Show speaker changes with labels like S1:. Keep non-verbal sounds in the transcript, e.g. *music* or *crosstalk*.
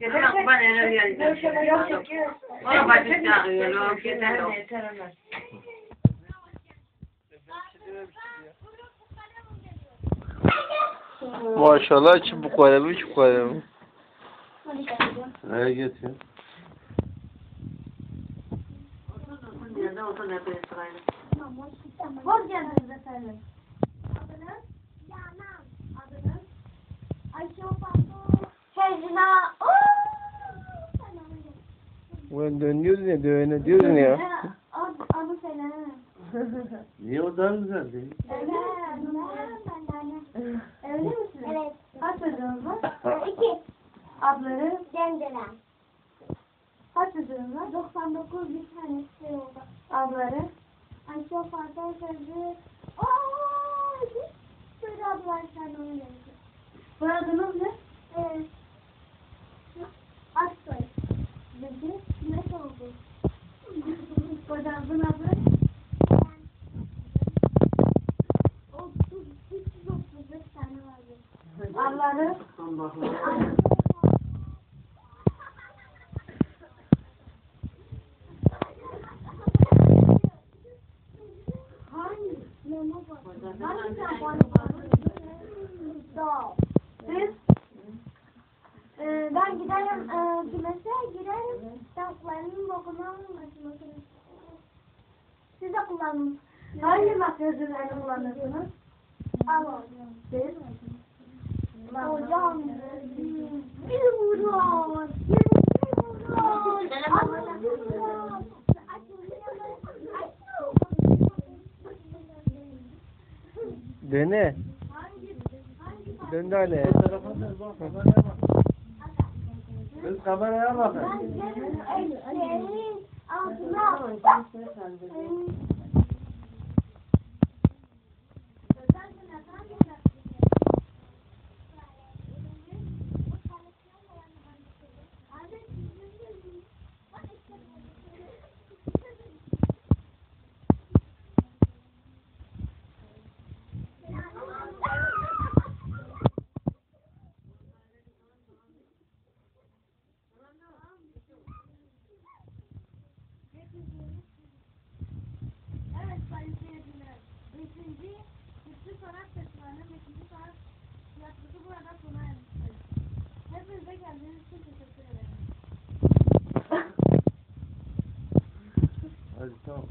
S1: Yeter bak ben eve geleceğim. Ona bacı çağırıyor. Yeter o.
S2: Maşallah içi bu şu kadar mı?
S3: Nereye getiriyor?
S1: Nerede olsa ne yapayım sırayla.
S4: Hoş geldiniz
S5: efendim.
S2: Ulan dönüyoruz ya, dövene diyorsun ya.
S4: Ad, adı söyle.
S3: Niye o daha güzel değil?
S4: De anne.
S5: Öyle misiniz? *laughs*
S4: Evet. Kaç
S5: çocuğunuz var?
S4: İki.
S5: Adları?
S4: Cemdelen.
S5: Kaç çocuğunuz var?
S4: 99 bir tanesi oldu.
S5: Adları?
S4: Ayşe Fatma Sözü. Aaa! Böyle adlar sen onu.
S5: Soyadınız ne?
S4: Evet. Ol.
S5: Siz?
S4: Ee, ben giderim e, kümese girerim. Tavuklarının bokunu almasın. Siz de kullanın. Hangi
S5: makyajları kullanırsınız?
S4: Al.
S5: Siz? Hocam.
S4: Bir vuruyor. Bir vuruyor.
S2: Dene.
S4: Dön de hele.
S5: Kız
S3: kameraya bakın.
S4: Ben senin altına
S5: Evet sayın seyirciler. Beşinci Türkçü Sanat Festivali'nin beşinci sanat tiyatrosu burada sona ermiştir. Hepinize geldiğiniz için teşekkür ederim.
S3: Hadi tamam.